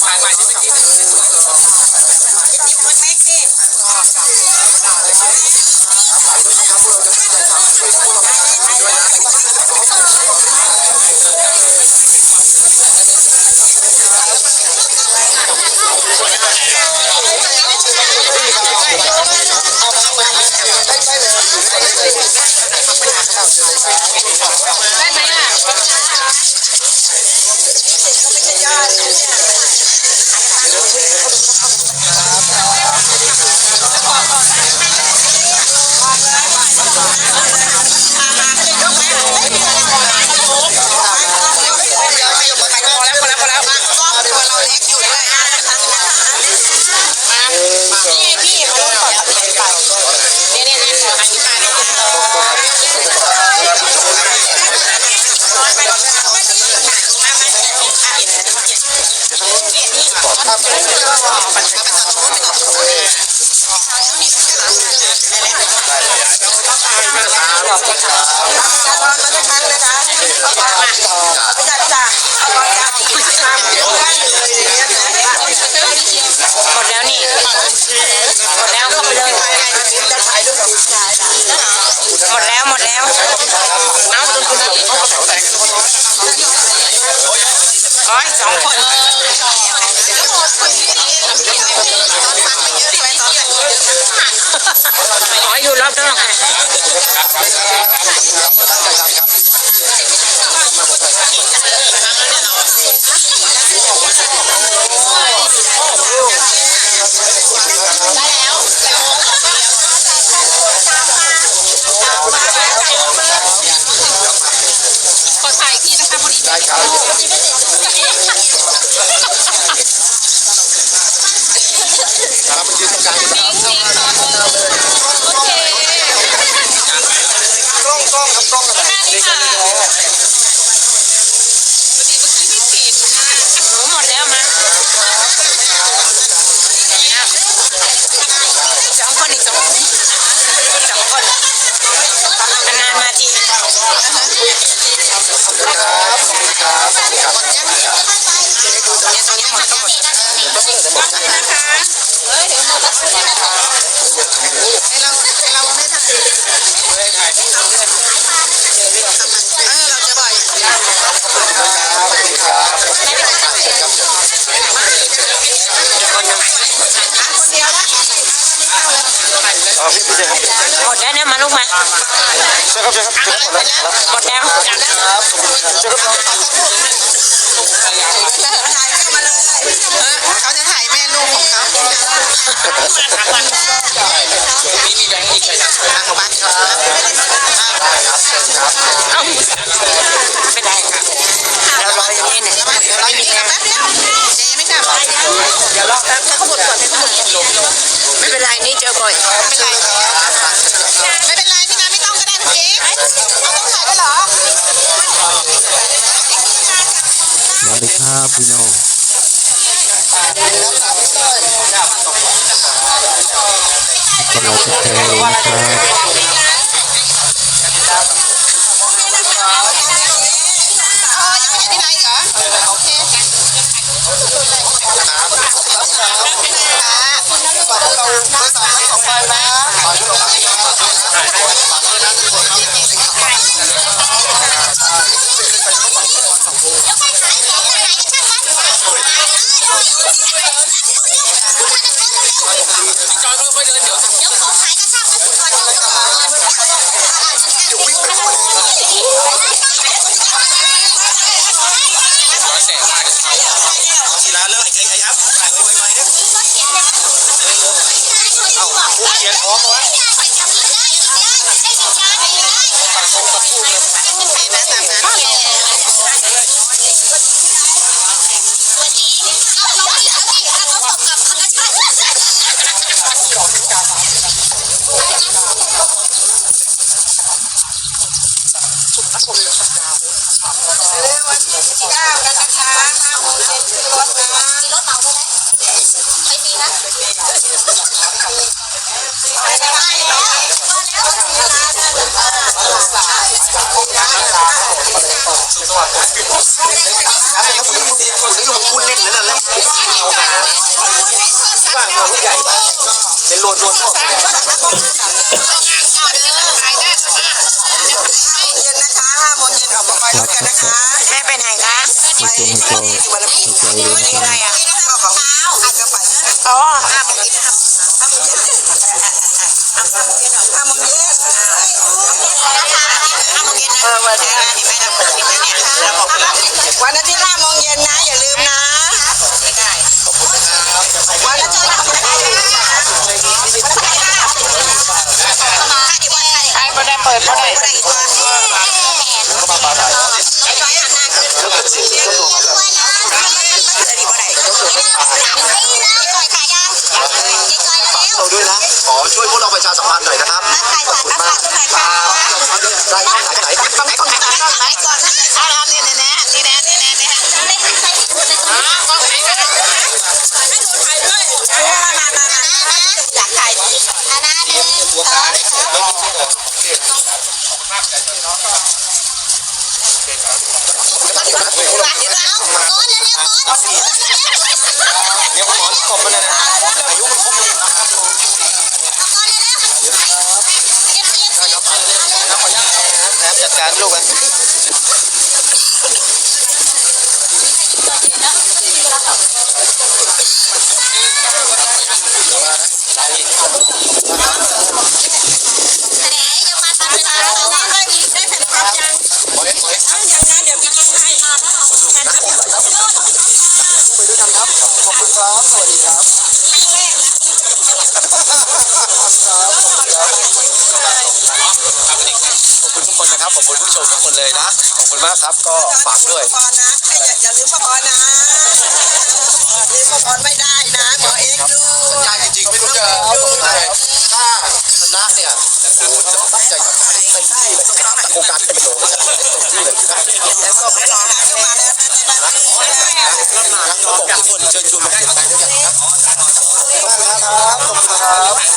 ถ่ายใหม่ที่ไม่คิดเลยสวยได้ หมดแล้วนี่ หมดแล้วเข้าไปเลย หมดแล้วหมดแล้วเอาคุณคุณอ๋อสองคน อ๋ออยู่รอบนอกขอถ่ายอีกทีนะคะพอดี โอเคกล้องกล้องครับกล้องอะไรนี่ค่ะพอดีเมื่อกี้ไม่ปิดค่ะหนูหมดแล้วมั้งสองคนอีกสองคนสองคนนานๆมาทีเนี่ยตรงนี้หมดก็หมดนะคะเอ้ยเดี๋ยวหมดแล้วใพี่พี่เจครับหมดแล้วเนี่ยมาลูกมาเชิญครับเชิญครับเชิญครับหมดแล้วครับเชิญครับเขาจะถ่ายแม่ลูกของเขา วัสดีครับพี่น้องกำลังจะแชร์นะครับ เอาพูดเขียนพร้อมวะนี่นะตามนั้นวันที่สิบเก้ากันนะคะห้าโมงเย็ คุณเล่นนั่นแหละากเราผู้ใหญ่เป็นโลนโลนชอบเย็นนะคะห้าโมงเย็นออกมาไปแล้วกันนะคะแม่ไปไหนคะให้ชมให้จอให้ใจเลยนะคอะไรรับอะก็ของอาจจะไปอ๋อห้าโมงเย็นห้าโมงเย็นห้าโมงเย็นห้าโมง เย็นเออวันนี้ที่ไม่ได้เปิดที่ไม่เนี่ยแล้วบอกแล้ววันอาทิตย์ห้าโมงเย็นนะ อย่าลืมนะไม่ได้วันอาทิตย์ห้าโมงเย็นใครไม่ได้เปิดไม่ได้เราด้วยนะ ขอช่วยพวกเราประชาสัมพันธ์หน่อยนะครับ เดี๋ยวขอขอบคุณนะอายุมันครบเลยนะครับนะจัดการลูกกัน ขอบคุณทุกคนนะครับ ขอบคุณผู้ชมทุกคนเลยนะ ขอบคุณมากครับ ก็ฝากด้วยพอนะอย่าลืมพอนะลืมพอไม่ได้นะหมอเอ็กดูสัญญาจริงๆ ไม่รู้จะพูดอะไรถ้าชนะเนี่ยโอ้โหจะตั้งใจทำงานให้เต็มที่เลยโครงการเป็นประโย รับหลกคนเชิญชวนมาเก็บตังค์ด้วยกันครับขอบคุณครับขอบคุณครับ